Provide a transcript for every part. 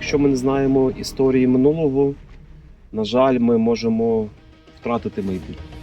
Якщо ми не знаємо історії минулого, на жаль, ми можемо втратити майбутнє.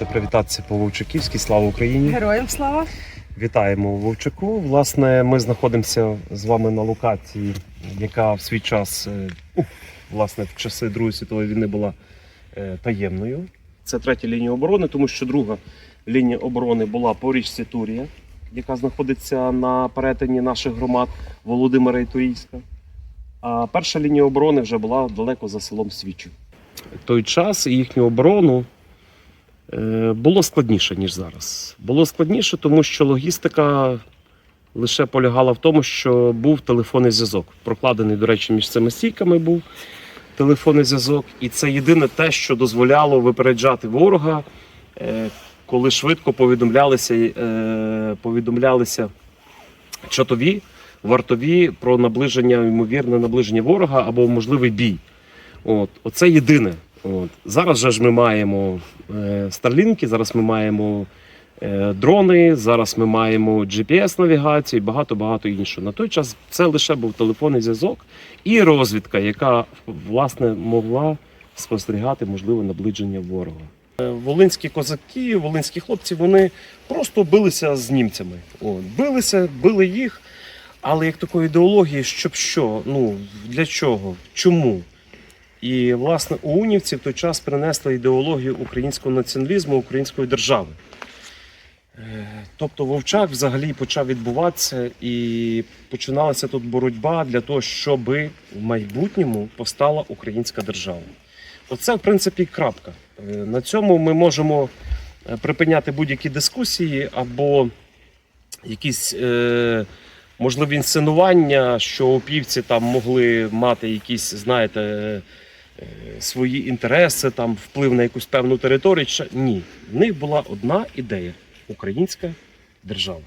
Дозвольте привітатися по Вовчаківській. Слава Україні! Героям слава! Вітаємо у Вовчаку. Власне, ми знаходимося з вами на локації, яка в свій час, е, власне, в часи Другої світової війни була е, таємною. Це третя лінія оборони, тому що друга лінія оборони була по річці Турія, яка знаходиться на перетині наших громад Володимира і Турійська. А перша лінія оборони вже була далеко за селом Свічів. Той час і їхню оборону було складніше, ніж зараз. Було складніше, тому що логістика лише полягала в тому, що був телефонний зв'язок. Прокладений, до речі, між цими стійками був телефонний зв'язок. І це єдине те, що дозволяло випереджати ворога, е, коли швидко повідомлялися, е, повідомлялися чатові, вартові про наближення, ймовірне наближення ворога або можливий бій. От, оце єдине. От. Зараз же ж ми маємо е, старлінки, зараз ми маємо е, дрони, зараз ми маємо GPS-навігацію і багато-багато іншого. На той час це лише був телефонний зв'язок і розвідка, яка власне могла спостерігати можливе наближення ворога. Е, Волинські козаки, волинські хлопці, вони просто билися з німцями. От, билися, били їх. Але як такої ідеології, щоб що? Ну для чого? Чому? І, власне, ОУНівці в той час принесли ідеологію українського націоналізму, української держави. Е, Тобто Вовчак взагалі почав відбуватися і починалася тут боротьба для того, щоб в майбутньому постала українська держава. Оце, в принципі, крапка. Е, На цьому ми можемо е, припиняти будь-які дискусії або якісь е, можливі інсценування, що опівці там могли мати якісь, знаєте, свої інтереси, там вплив на якусь певну територію. Ні, в них була одна ідея українська держава.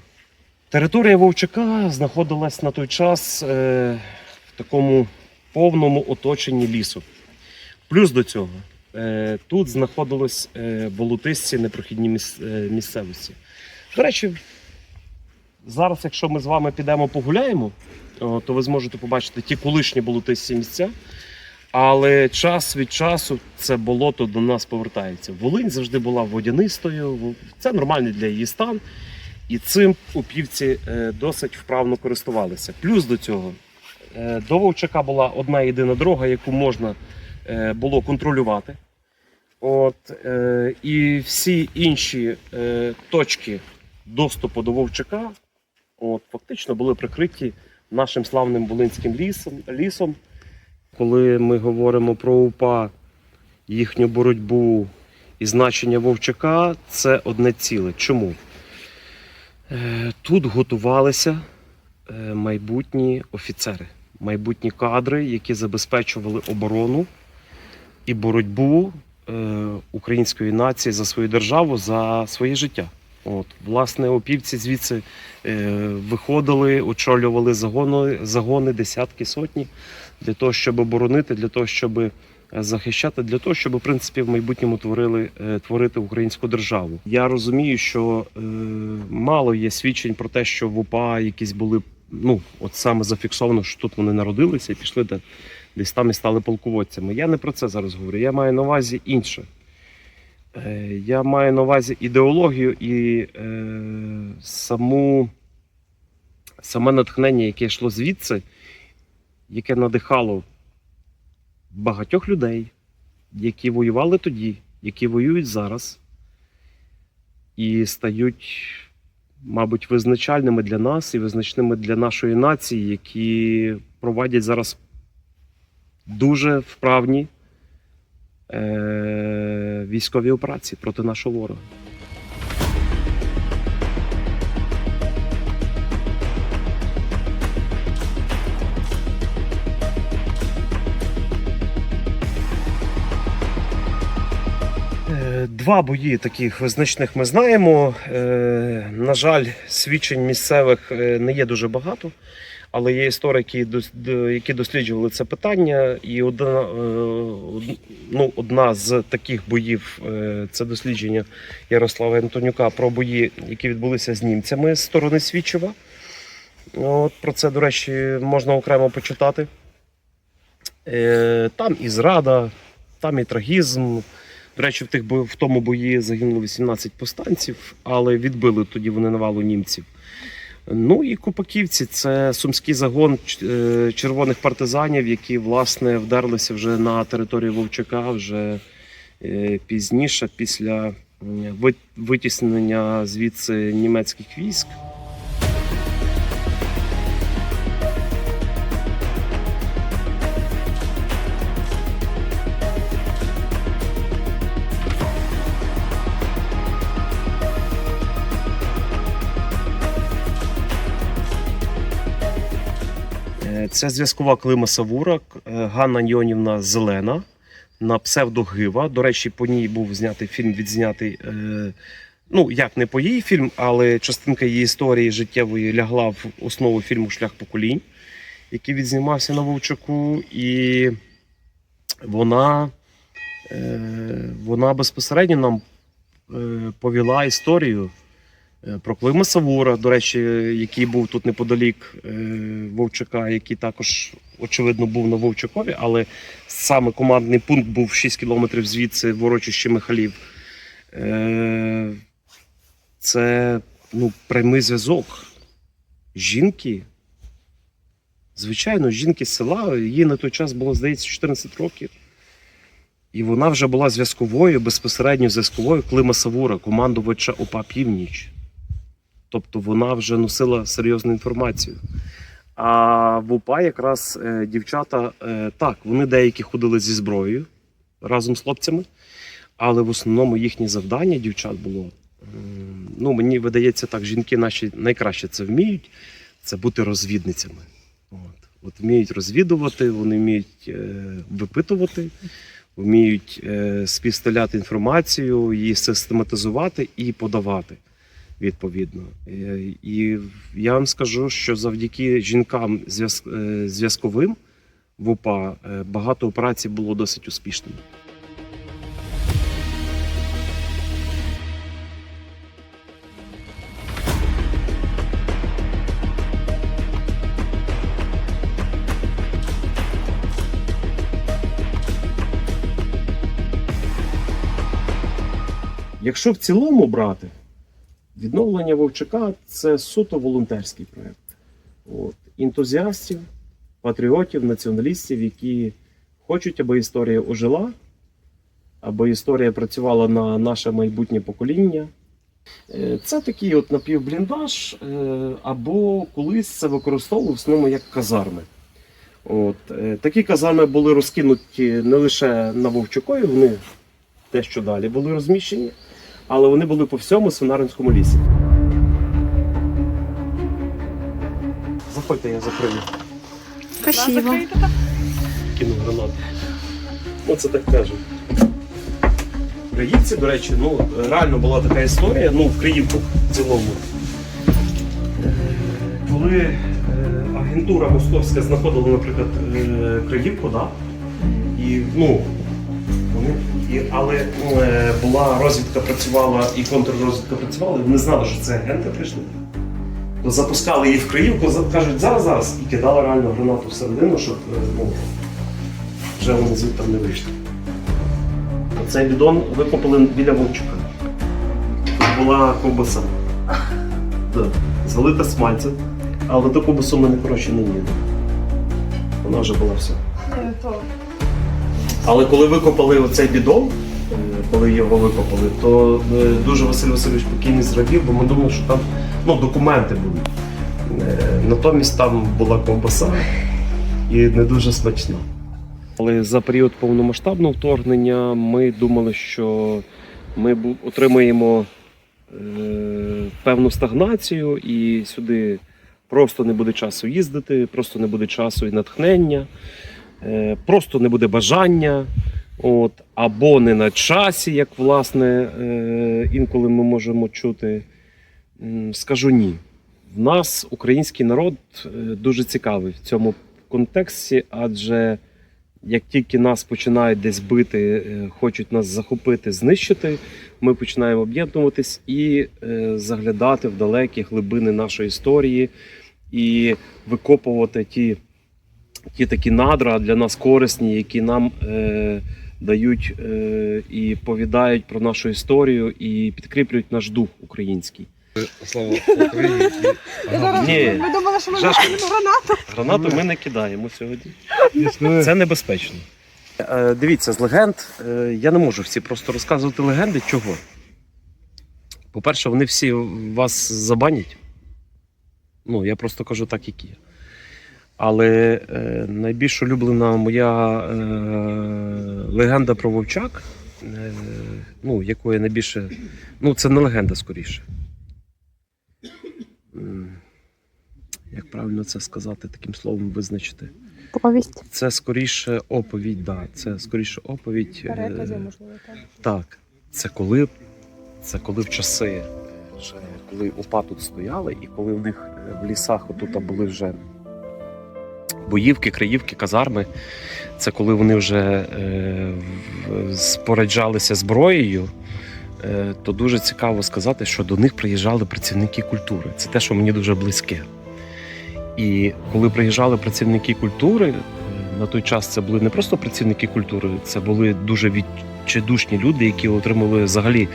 Територія Вовчака знаходилась на той час е, в такому повному оточенні лісу. Плюс до цього е, тут знаходились е, болотисті непрохідні міс, е, місцевості. До речі, зараз, якщо ми з вами підемо погуляємо, о, то ви зможете побачити ті колишні болотисті місця. Але час від часу це болото до нас повертається. Волинь завжди була водянистою, це нормальний для її стан. І цим упівці е, досить вправно користувалися. Плюс до цього е, до Вовчака була одна єдина дорога, яку можна е, було контролювати. От, і всі інші точки доступу до Вовчака от, фактично були прикриті нашим славним Волинським лісом. лісом. Коли ми говоримо про УПА, їхню боротьбу і значення Вовчака, це одне ціле. Чому? Е, Тут готувалися е, майбутні офіцери, майбутні кадри, які забезпечували оборону і боротьбу е, української нації за свою державу, за своє життя. От, власне, опівці звідси виходили, очолювали загони, загони, десятки, сотні для того, щоб оборонити, для того, щоб е, захищати, для того, щоб в принципі в майбутньому творили е, творити українську державу. Я розумію, що е, мало є свідчень про те, що в УПА якісь були. Ну, от саме зафіксовано, що тут вони народилися і пішли де, десь там і стали полководцями. Я не про це зараз говорю. Я маю на увазі інше. Е, Я маю на увазі ідеологію і е, саму, саме натхнення, яке йшло звідси, яке надихало багатьох людей, які воювали тоді, які воюють зараз, і стають, мабуть, визначальними для нас і визначними для нашої нації, які проводять зараз дуже вправні е- військові операції проти нашого ворога. Два бої таких визначних ми знаємо. Е, На жаль, свідчень місцевих е, не є дуже багато, але є історики, які досліджували це питання. І одна, е, ну, одна з таких боїв це дослідження Ярослава Антонюка про бої, які відбулися з німцями з сторони Свічева. От, про це, до речі, можна окремо почитати. Там і зрада, там і трагізм. До речі, в, тих, в тому бої загинуло 18 повстанців, але відбили тоді вони навалу німців. Ну і Купаківці це сумський загон е, червоних партизанів, які власне вдерлися вже на територію Вовчака вже е, пізніше, після витіснення звідси німецьких військ. Це зв'язкова Клима Савура, е, Ганна Йонівна Зелена на псевдогива. До речі, по ній був знятий фільм, відзнятий. е, Ну, як не по її фільм, але частинка її історії життєвої лягла в основу фільму Шлях поколінь, який відзнімався на Вовчаку. І вона, е, вона безпосередньо нам повіла історію Е, Про Клима Савура, до речі, який був тут неподалік е, Вовчака, який також, очевидно, був на Вовчакові, але саме командний пункт був 6 кілометрів звідси в урочищі Михалів. Е, Це ну, прямий зв'язок жінки. Звичайно, жінки з села, їй на той час було, здається, 14 років. І вона вже була зв'язковою, безпосередньо зв'язковою Клима Савура, командувача ОПА Північ. Тобто вона вже носила серйозну інформацію. А в УПА якраз е, дівчата, е, так, вони деякі ходили зі зброєю разом з хлопцями, але в основному їхнє завдання дівчат було. Ну, мені видається так, жінки наші найкраще це вміють, це бути розвідницями. От, От вміють розвідувати, вони вміють е, випитувати, вміють співставляти інформацію, її систематизувати і подавати відповідно. Е, І я вам скажу, що завдяки жінкам е, зв'язковим в УПА е, багато операцій було досить успішними. Якщо в цілому брати, відновлення Вовчака це суто волонтерський проєкт. Ентузіастів, патріотів, націоналістів, які хочуть, аби історія ожила, аби історія працювала на наше майбутнє покоління. Е, Це такий от напівбліндаж, е, або колись це використовували в основному як казарми. От. е, Такі казарми були розкинуті не лише на Вовчакові, вони дещо далі були розміщені, але вони були по всьому свинаринському лісі. Заходьте, я закрию. Спасибо. Кину гранату. Ну, це так кажуть. В Криївці, до речі, ну, реально була така історія, ну, в Криївку в цілому. Коли е, агентура московська знаходила, наприклад, е, Криївку, да? і, ну, вони, і, але ну, е, була розвідка працювала і контррозвідка працювала, і вони знали, що це агенти прийшли. То запускали її в Криївку, кажуть, зараз, зараз, і кидали реально гранату всередину, щоб е, ну, вже вони звідти не вийшли. Цей бідон викопали біля Вовчука. Тут була ковбаса. Да. Залита смальцем, але ту ковбасу ми не коротше не їли. Вона вже була все. Але коли викопали оцей бідон, е, коли його викопали, то е, дуже Василь Васильович покійний зрадів, бо ми думали, що там ну, документи були. Е, Натомість там була ковбаса і не дуже смачна. Але за період повномасштабного вторгнення ми думали, що ми отримаємо певну стагнацію, і сюди просто не буде часу їздити, просто не буде часу і натхнення, просто не буде бажання. От, або не на часі, як власне е, інколи ми можемо чути. Скажу ні. В нас український народ е, дуже цікавий в цьому контексті, адже як тільки нас починають десь бити, е, хочуть нас захопити, знищити, ми починаємо об'єднуватись і е, заглядати в далекі глибини нашої історії і викопувати ті, ті такі надра для нас корисні, які нам е, дають е, і повідають про нашу історію і підкріплюють наш дух український. Слава Україні. Ні. Ми думали, що ми Жашко. викинемо гранату. Гранату ми не кидаємо сьогодні. Це Це небезпечно. Е, дивіться, з легенд е, я не можу всі просто розказувати легенди. Чого? По-перше, вони всі вас забанять. Ну, я просто кажу так, як є. Але е, найбільш улюблена моя е, легенда про вовчак, е, ну, якої найбільше. Ну, це не легенда скоріше. Як правильно це сказати, таким словом визначити? Повість. Це скоріше оповідь, да. Це скоріше оповідь. е, Перекази, можливо, так. Так. Це коли, це коли в часи, е, коли УПА тут стояли, і коли в них е, в лісах отут були вже боївки, криївки, казарми. Це коли вони вже е, споряджалися зброєю. е, То дуже цікаво сказати, що до них приїжджали працівники культури. Це те, що мені дуже близьке. І коли приїжджали працівники культури, е, на той час це були не просто працівники культури, це були дуже відчайдушні люди, які отримали взагалі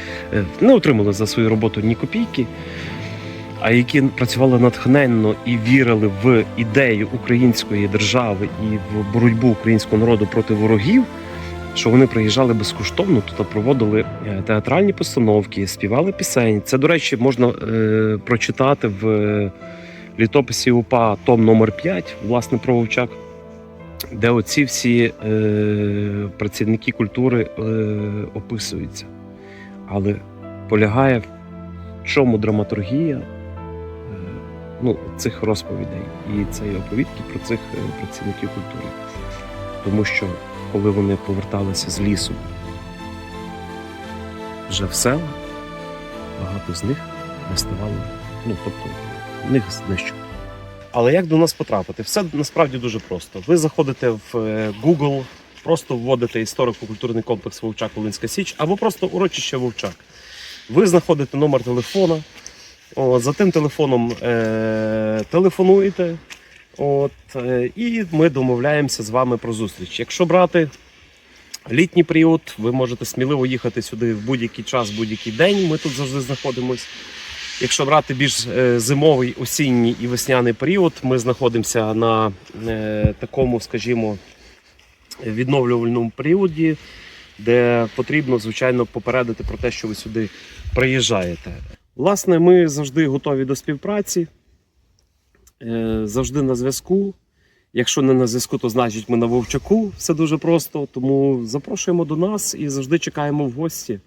не отримали за свою роботу ні копійки, а які працювали натхненно і вірили в ідею української держави і в боротьбу українського народу проти ворогів. Що вони приїжджали безкоштовно, тут проводили е, театральні постановки, співали пісень. Це, до речі, можна е, прочитати в е, літописі УПА том номер 5, власне, про Вовчак, де оці всі е, працівники культури е, описуються. Але полягає в чому драматургія ну, цих розповідей і цієї оповідки про цих е, працівників культури. Тому що коли вони поверталися з лісу вже в села, багато з них не ставало, ну тобто них знищили. Але як до нас потрапити? Все насправді дуже просто. Ви заходите в е, Google, просто вводите історико-культурний комплекс Вовчак Волинська Січ або просто урочище Вовчак. Ви знаходите номер телефона. От, за тим телефоном е- телефонуєте. От, е- і ми домовляємося з вами про зустріч. Якщо брати літній період, ви можете сміливо їхати сюди в будь-який час, будь-який день. Ми тут завжди знаходимось. Якщо брати більш е, зимовий, осінній і весняний період, ми знаходимося на е, такому, скажімо, відновлювальному періоді, де потрібно, звичайно, попередити про те, що ви сюди приїжджаєте. Власне, ми завжди готові до співпраці, е, завжди на зв'язку. Якщо не на зв'язку, то значить ми на Вовчаку. Все дуже просто. Тому запрошуємо до нас і завжди чекаємо в гості.